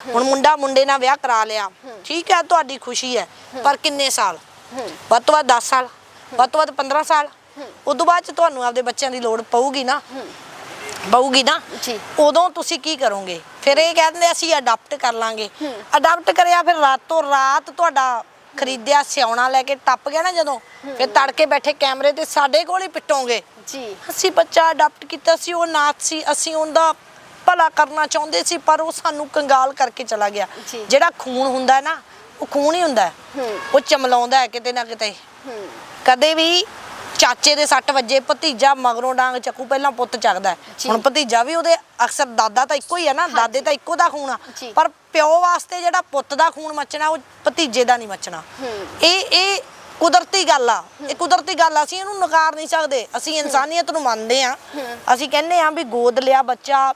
ਹੁਣ ਮੁੰਡਾ ਮੁੰਡੇ ਨਾਲ ਵਿਆਹ ਕਰਾ ਲਿਆ। ਠੀਕ ਹੈ ਤੁਹਾਡੀ ਖੁਸ਼ੀ ਹੈ। ਪਰ ਕਿੰਨੇ ਸਾਲ? ਵੱਧ ਤੋਂ ਵੱਧ 10 ਸਾਲ ਵੱਧ ਤੋਂ ਵੱਧ 15 ਸਾਲ। ਉਦੋਂ ਬਾਅਦ ਚ ਤੁਹਾਨੂੰ ਆਪਦੇ ਬੱਚਿਆਂ ਦੀ ਲੋੜ ਪਊਗੀ ਨਾ। ਪਊਗੀ ਨਾ। ਜੀ। ਉਦੋਂ ਤੁਸੀਂ ਕੀ ਕਰੋਗੇ? ਫਿਰ ਇਹ ਕਹਿੰਦੇ ਅਸੀਂ ਅਡਾਪਟ ਕਰ ਲਾਂਗੇ। ਅਡਾਪਟ ਕਰਿਆ ਫਿਰ ਰਾਤੋਂ ਰਾਤ ਤੁਹਾਡਾ ਖਰੀਦਿਆ ਸਿਆਉਣਾ ਲੈ ਕੇ ਟੱਪ ਗਿਆ ਨਾ ਜਦੋਂ। ਫਿਰ ਤੜਕੇ ਬੈਠੇ ਕੈਮਰੇ ਤੇ ਸਾਡੇ ਕੋਲ ਹੀ ਪਿੱਟੋਗੇ। ਜੀ। ਅਸੀਂ ਬੱਚਾ ਅਡਾਪਟ ਕੀਤਾ ਸੀ ਉਹ ਨਾਥ ਸੀ ਅਸੀਂ ਉਹਦਾ ਭਲਾ ਕਰਨਾ ਚਾਹੁੰਦੇ ਸੀ ਪਰ ਉਹ ਸਾਨੂੰ ਕੰਗਾਲ ਕਰਕੇ ਚਲਾ ਗਿਆ ਜੀ। ਜਿਹੜਾ ਖੂਨ ਹੁੰਦਾ ਹੈ ਨਾ ਉਹ ਖੂਨ ਹੀ ਹੁੰਦਾ ਹੈ। ਹੂੰ। ਉਹ ਚਮਲਾਉਂਦਾ ਹੈ ਕਿਤੇ ਨਾ ਕਿਤੇ ਹੂੰ ਕਦੇ ਵੀ ਚਾਚੇ ਦੇ ਸੱਟ ਵੱਜੇ ਭਤੀਜਾ ਮਗਰੋਂ ਡਾਂਗ ਚੱਕੂ ਪਹਿਲਾਂ ਪੁੱਤ ਚੱਕਦਾ ਹੈ। ਜੀ। ਹੁਣ ਭਤੀਜਾ ਵੀ ਉਹਦੇ ਅਕਸਰ ਦਾਦਾ ਤਾਂ ਇੱਕੋ ਹੀ ਹੈ ਨਾ ਦਾਦੇ ਤਾਂ ਇੱਕੋ ਦਾ ਖੂਨ ਆ ਜੀ। ਪਰ ਪਿਓ ਵਾਸਤੇ ਜਿਹੜਾ ਪੁੱਤ ਦਾ ਖੂਨ ਮੱਚਣਾ ਉਹ ਭਤੀਜੇ ਦਾ ਨਹੀਂ ਮੱਚਣਾ ਹੂੰ। ਇਹ ਇਹ ਕੁਦਰਤੀ ਗੱਲ ਆ ਇਹ ਕੁਦਰਤੀ ਗੱਲ ਆ ਅਸੀਂ ਇਹਨੂੰ ਨਕਾਰ ਨਹੀਂ ਸਕਦੇ ਅਸੀਂ ਇਨਸਾਨੀਅਤ ਨੂੰ ਮੰਨਦੇ ਆ ਅਸੀਂ ਕਹਿੰਦੇ ਆ ਵੀ ਗੋਦ ਲਿਆ ਬੱਚਾ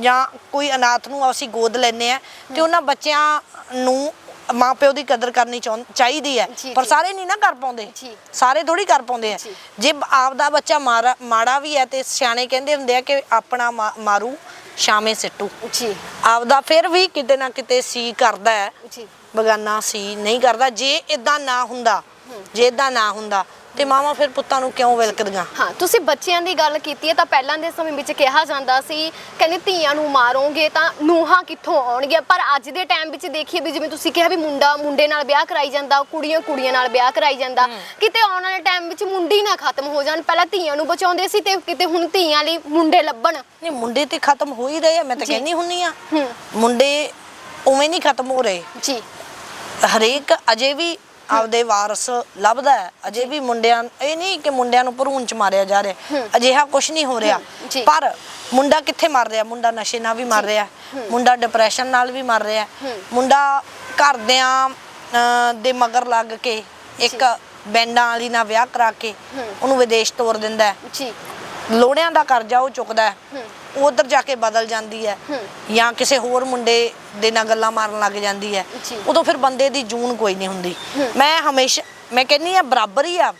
ਜਾਂ ਕੋਈ ਅਨਾਥ ਨੂੰ ਅਸੀਂ ਗੋਦ ਲੈਨੇ ਆ ਤੇ ਉਹਨਾਂ ਬੱਚਿਆਂ ਨੂੰ ਮਾਪਿਓ ਦੀ ਕਦਰ ਕਰਨੀ ਚਾਹੁੰ- ਚਾਹੀਦੀ ਹੈ। ਜੀ, ਪਰ ਜੀ। ਸਾਰੇ ਨਹੀਂ ਨਾ ਕਰ ਪਾਉਂਦੇ। ਜੀ। ਸਾਰੇ ਥੋੜੀ ਕਰ ਪਾਉਂਦੇ ਆ। ਜੀ। ਜੇ ਆਪਦਾ ਬੱਚਾ ਮਾਰਾ- ਮਾੜਾ ਵੀ ਹੈ ਤੇ ਸਿਆਣੇ ਕਹਿੰਦੇ ਹੁੰਦੇ ਆ ਕਿ ਆਪਣਾ ਮਾ- ਮਾਰੂ ਸ਼ਾਮੇ ਸਿੱਟੂ। ਜੀ। ਆਪਦਾ ਫਿਰ ਵੀ ਕਿਤੇ ਨਾ ਕਿਤੇ ਸੀ ਕਰਦਾ ਹੈ। ਜੀ। ਬਗਾਨਾ ਸੀ ਨਹੀਂ ਕਰਦਾ। ਜੇ ਇਦਾਂ ਨਾ ਹੁੰਦਾ ਜੇ ਇਦਾਂ ਨਾ ਹੁੰਦਾ ਤੇ ਮਾਵਾਂ ਫਿਰ ਪੁੱਤਾਂ ਨੂੰ ਕਿਉਂ ਵਿਲਕਦੀਆਂ ਹਾਂ ਤੁਸੀਂ ਬੱਚਿਆਂ ਦੀ ਗੱਲ ਕੀਤੀ ਹੈ ਤਾਂ ਪਹਿਲਾਂ ਦੇ ਸਮੇਂ ਵਿੱਚ ਕਿਹਾ ਜਾਂਦਾ ਸੀ ਕਹਿੰਦੇ ਧੀਆਂ ਨੂੰ ਮਾਰੋਗੇ ਤਾਂ ਨੂਹਾਂ ਕਿੱਥੋਂ ਆਉਣਗੀਆਂ? ਪਰ ਅੱਜ ਦੇ ਟਾਈਮ ਵਿੱਚ ਦੇਖੀਏ ਵੀ ਜਿਵੇਂ ਤੁਸੀਂ ਕਿਹਾ ਵੀ ਮੁੰਡਾ ਮੁੰਡੇ ਨਾਲ ਵਿਆਹ ਕਰਾਈ ਜਾਂਦਾ ਕੁੜੀਆਂ ਕੁੜੀਆਂ ਨਾਲ ਵਿਆਹ ਕਰਾਈ ਜਾਂਦਾ ਕਿਤੇ ਆਉਣ ਵਾਲੇ ਟਾਈਮ ਵਿੱਚ ਮੁੰਡੇ ਹੀ ਨਾ ਖਤਮ ਹੋ ਜਾਣ। ਪਹਿਲਾਂ ਧੀਆਂ ਨੂੰ ਬਚਾਉਂਦੇ ਸੀ ਤੇ ਕਿਤੇ ਹੁਣ ਧੀਆਂ ਲਈ ਮੁੰਡੇ ਲੱਭਣ। ਨਹੀਂ ਮੁੰਡੇ ਤੇ ਖਤਮ ਹੋ ਹੀ ਰਹੇ ਆ ਮੈਂ ਤਾਂ ਜੀ। ਕਹਿੰਦੀ ਹੁੰਨੀ ਆ। ਹੂੰ। ਮੁੰਡੇ ਉਵੇਂ ਨਹੀਂ ਖਤਮ ਹੋ ਰਹੇ। ਜੀ। ਹਰੇਕ ਅਜੇ ਵੀ ਆਪਦੇ ਵਾਰਸ ਲੱਭਦਾ ਹੈ। ਅਜੇ ਵੀ ਮੁੰਡਿਆਂ ਇਹ ਨਹੀਂ ਕਿ ਮੁੰਡਿਆਂ ਨੂੰ ਭਰੂਣ ਚ ਮਾਰਿਆ ਜਾ ਰਿਹਾ। ਅਜਿਹਾ ਕੁਝ ਨਹੀਂ ਹੋ ਰਿਹਾ। ਜੀ। ਪਰ ਮੁੰਡਾ ਕਿੱਥੇ ਮਰ ਰਿਹਾ? ਮੁੰਡਾ ਨਸ਼ੇ ਨਾਲ ਵੀ ਮਰ ਰਿਹਾ। ਮੁੰਡਾ ਡਿਪਰੈਸ਼ਨ ਨਾਲ ਵੀ ਮਰ ਰਿਹਾ। ਮੁੰਡਾ ਘਰਦਿਆਂ ਅਹ, ਦੇ ਮਗਰ ਲੱਗ ਕੇ ਇੱਕ ਬੈਂਡਾਂ ਵਾਲੀ ਨਾਲ ਵਿਆਹ ਕਰਾ ਕੇ ਉਹਨੂੰ ਵਿਦੇਸ਼ ਤੋਰ ਦਿੰਦਾ ਹੈ। ਜੀ। ਲੋੜਿਆਂ ਦਾ ਕਰਜ਼ਾ ਉਹ ਚੁੱਕਦਾ ਹੈ। ਉਧਰ ਜਾ ਕੇ ਬਦਲ ਜਾਂਦੀ ਹੈ। ਜਾਂ ਕਿਸੇ ਹੋਰ ਮੁੰਡੇ ਦੇ ਨਾਲ ਗੱਲਾਂ ਮਾਰਨ ਲੱਗ ਜਾਂਦੀ ਹੈ। ਉਦੋਂ ਫਿਰ ਬੰਦੇ ਦੀ ਜੂਨ ਕੋਈ ਨਹੀਂ ਹੁੰਦੀ। ਮੈਂ ਹਮੇਸ਼ਾ ਮੈਂ ਕਹਿੰਨੀ ਆ ਬਰਾਬਰ ਹੀ ਆ।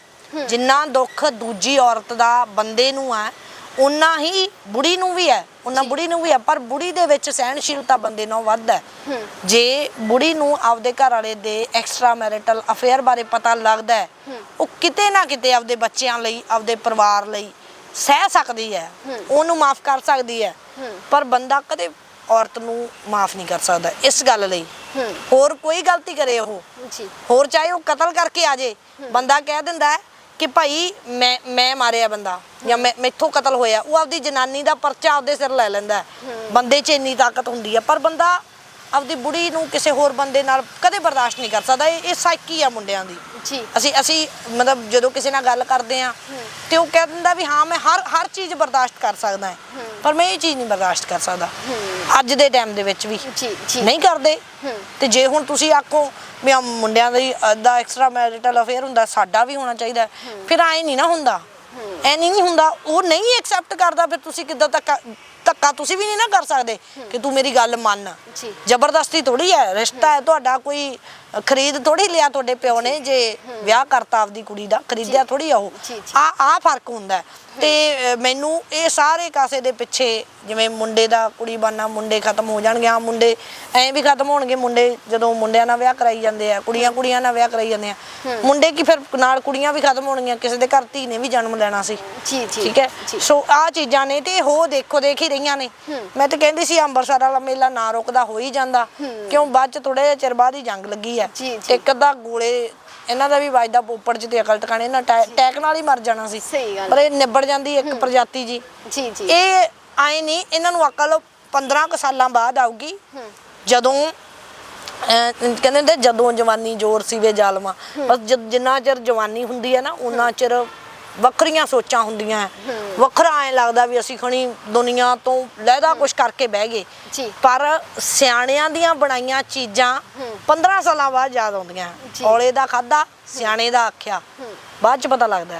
ਜਿੰਨਾ ਦੁੱਖ ਦੂਜੀ ਔਰਤ ਦਾ ਬੰਦੇ ਨੂੰ ਆ ਉਨਾ ਹੀ ਬੁੜੀ ਨੂੰ ਵੀ ਹੈ। ਉਨਾ ਬੁੜੀ ਨੂੰ ਵੀ ਹੈ ਪਰ ਬੁੜੀ ਦੇ ਵਿੱਚ ਸਹਿਣਸ਼ੀਲਤਾ ਬੰਦੇ ਨਾਲੋਂ ਵੱਧ ਹੈ। ਜੇ ਬੁੜੀ ਨੂੰ ਆਪਦੇ ਘਰ ਵਾਲੇ ਦੇ ਐਕਸਟਰਾ ਮੈਰਿਟਲ ਅਫੇਅਰ ਬਾਰੇ ਪਤਾ ਲੱਗਦਾ ਹੈ। ਉਹ ਕਿਤੇ ਨਾ ਕਿਤੇ ਆਪਦੇ ਬੱਚਿਆਂ ਲਈ ਆਪਦੇ ਪਰਿਵਾਰ ਲਈ ਸਹਿ ਸਕਦੀ ਹੈ ਉਹਨੂੰ ਮਾਫ ਕਰ ਸਕਦੀ ਹੈ ਪਰ ਬੰਦਾ ਕਦੇ ਔਰਤ ਨੂੰ ਮਾਫ ਨਹੀਂ ਕਰ ਸਕਦਾ ਇਸ ਗੱਲ ਲਈ। ਹੋਰ ਕੋਈ ਗਲਤੀ ਕਰੇ ਉਹ। ਜੀ। ਹੋਰ ਚਾਹੇ ਉਹ ਕਤਲ ਕਰਕੇ ਆ ਜੇ ਬੰਦਾ ਕਹਿ ਦਿੰਦਾ ਕਿ ਭਾਈ ਮੈਂ ਮੈਂ ਮਾਰਿਆ ਬੰਦਾ ਜਾਂ ਮੈਂ ਮੈਥੋਂ ਕਤਲ ਹੋਇਆ ਉਹ ਆਪਦੀ ਜਨਾਨੀ ਦਾ ਪਰਚਾ ਆਪਦੇ ਸਿਰ ਲੈ ਲੈਂਦਾ। ਬੰਦੇ 'ਚ ਇੰਨੀ ਤਾਕਤ ਹੁੰਦੀ ਹੈ ਪਰ ਬੰਦਾ ਆਪਦੀ ਬੁੜੀ ਨੂੰ ਕਿਸੇ ਹੋਰ ਬੰਦੇ ਨਾਲ ਕਦੇ ਬਰਦਾਸ਼ਤ ਨਹੀਂ ਕਰ ਸਕਦਾ। ਇਹ ਇਹ ਸਾਈਕੀ ਆ ਮੁੰਡਿਆਂ ਦੀ। ਜੀ। ਅਸੀਂ ਅਸੀਂ ਮਤਲਬ ਜਦੋਂ ਕਿਸੇ ਨਾਲ ਗੱਲ ਕਰਦੇ ਆ ਤੇ ਉਹ ਕਹਿ ਦਿੰਦਾ ਵੀ ਹਾਂ ਮੈਂ ਹਰ ਹਰ ਚੀਜ਼ ਬਰਦਾਸ਼ਤ ਕਰ ਸਕਦਾ ਹਾਂ। ਪਰ ਮੈਂ ਇਹ ਚੀਜ਼ ਨਹੀਂ ਬਰਦਾਸ਼ਤ ਕਰ ਸਕਦਾ। ਅੱਜ ਦੇ ਟਾਈਮ ਦੇ ਵਿੱਚ ਵੀ। ਜੀ ਜੀ। ਨਹੀਂ ਕਰਦੇ। ਤੇ ਜੇ ਹੁਣ ਤੁਸੀਂ ਆਖੋ ਵੀ ਮੁੰਡਿਆਂ ਦੀ ਦਾ ਐਕਸਟਰਾ ਮੈਰਿਟਲ ਅਫੇਅਰ ਹੁੰਦਾ ਸਾਡਾ ਵੀ ਹੋਣਾ ਚਾਹੀਦਾ। ਫਿਰ ਐ ਨਹੀਂ ਨਾ ਹੁੰਦਾ। ਐ ਨਹੀਂ ਹੁੰਦਾ। ਉਹ ਨਹੀਂ ਐਕਸੈਪਟ ਕਰਦਾ ਫਿਰ ਤੁਸੀਂ ਕਿੱਦਾਂ ਧੱਕਾ ਧੱਕਾ ਤੁਸੀਂ ਵੀ ਨਹੀਂ ਨਾ ਕਰ ਸਕਦੇ ਕਿ ਤੂੰ ਮੇਰੀ ਗੱਲ ਮੰਨ। ਜੀ। ਜ਼ਬਰਦਸਤੀ ਥੋੜੀ ਹੈ ਰਿਸ਼ਤਾ ਹੈ ਤੁਹਾਡਾ ਕੋਈ ਖਰੀਦ ਥੋੜੀ ਲਿਆ ਤੁਹਾਡੇ ਪਿਓ ਨੇ ਜੇ। ਵਿਆਹ ਕਰਤਾ ਆਪਦੀ ਕੁੜੀ ਦਾ ਖਰੀਦਿਆ ਥੋੜੀ ਆ ਉਹ। ਜੀ, ਜੀ। ਆ ਆ ਫ਼ਰਕ ਹੁੰਦਾ ਹੈ। ਤੇ ਅ, ਮੈਨੂੰ ਇਹ ਸਾਰੇ ਕਾਸੇ ਦੇ ਪਿੱਛੇ ਜਿਵੇਂ ਮੁੰਡੇ ਦਾ ਕੁੜੀ ਬਣਨਾ ਮੁੰਡੇ ਖਤਮ ਹੋ ਜਾਣਗੇ ਆ ਮੁੰਡੇ ਐਂ ਵੀ ਖਤਮ ਹੋਣਗੇ ਮੁੰਡੇ ਜਦੋਂ ਮੁੰਡਿਆਂ ਨਾਲ ਵਿਆਹ ਕਰਾਈ ਜਾਂਦੇ ਆ ਕੁੜੀਆਂ ਕੁੜੀਆਂ ਨਾਲ ਵਿਆਹ ਕਰਾਈ ਜਾਂਦੇ ਆ। ਮੁੰਡੇ ਕੀ ਫਿਰ ਨਾਲ ਕੁੜੀਆਂ ਵੀ ਖਤਮ ਹੋਣਗੀਆਂ ਕਿਸੇ ਦੇ ਘਰ ਧੀ ਨੇ ਵੀ ਜਨਮ ਲੈਣਾ ਸੀ। ਜੀ ਜੀ। ਠੀਕ ਹੈ? ਜੀ। ਸੋ ਆ ਚੀਜ਼ਾਂ ਨੇ ਤੇ ਹੋ ਦੇਖੋ ਦੇਖ ਹੀ ਰਹੀਆਂ ਨੇ। ਮੈਂ ਤਾਂ ਕਹਿੰਦੀ ਸੀ ਅੰਮ੍ਰਿਤਸਰ ਵਾਲਾ ਮੇਲਾ ਨਾ ਰੁਕਦਾ ਹੋ ਹੀ ਜਾਂਦਾ। ਕਿਉਂ ਬਾਅਦ ਚ ਥੋੜੇ ਜਿਹਾ ਚਿਰ ਬਾਅਦ ਹੀ ਜੰਗ ਲੱਗੀ ਆ ਜੀ, ਜੀ। ਤੇ ਇੱਕ ਅੱਧਾ ਗੋਲੇ ਇਹਨਾਂ ਦਾ ਵੀ ਵੱਜਦਾ ਪੋਪੜ ਚ ਤੇ ਅਕਲ ਟਿਕਾਣੇ ਇਹਨਾਂ ਟੈਕ ਨਾਲ ਹੀ ਮਰ ਜਾਣਾ ਸੀ। ਸਹੀ ਗੱਲ। ਪਰ ਇਹ ਨਿਬੜ ਜਾਂਦੀ ਇੱਕ ਪ੍ਰਜਾਤੀ ਜੀ। ਜੀ ਜੀ। ਇਹ ਆਏ ਨਹੀਂ ਇਹਨਾਂ ਨੂੰ ਅਕਲ 15 ਕੁ ਸਾਲਾਂ ਬਾਅਦ ਆਊਗੀ। ਜਦੋਂ ਅਹ, ਕਹਿੰਦੇ ਹੁੰਦੇ ਜਦੋਂ ਜਵਾਨੀ ਜ਼ੋਰ ਸੀ ਵੇ ਜ਼ਾਲਮਾ ਬਸ ਜਦ- ਜਿੰਨਾ ਚਿਰ ਜਵਾਨੀ ਹੁੰਦੀ ਹੈ ਨਾ ਉਹਨਾਂ ਚਿਰ ਵੱਖਰੀਆਂ ਸੋਚਾਂ ਹੁੰਦੀਆਂ। ਵੱਖਰਾ ਐ ਲੱਗਦਾ ਵੀ ਅਸੀਂ ਖਣੀ ਦੁਨੀਆ ਤੋਂ ਲਹਿਦਾ ਕੁਝ ਕਰਕੇ ਬਹਿ ਗਏ। ਜੀ। ਪਰ ਸਿਆਣਿਆਂ ਦੀਆਂ ਬਣਾਈਆਂ ਚੀਜ਼ਾਂ 15 ਸਾਲਾਂ ਬਾਅਦ ਯਾਦ ਆਉਂਦੀਆਂ। ਔਲੇ ਦਾ ਖਾਦਾ ਸਿਆਣੇ ਦਾ ਆਖਿਆ। ਬਾਅਦ ਚ ਪਤਾ ਲੱਗਦਾ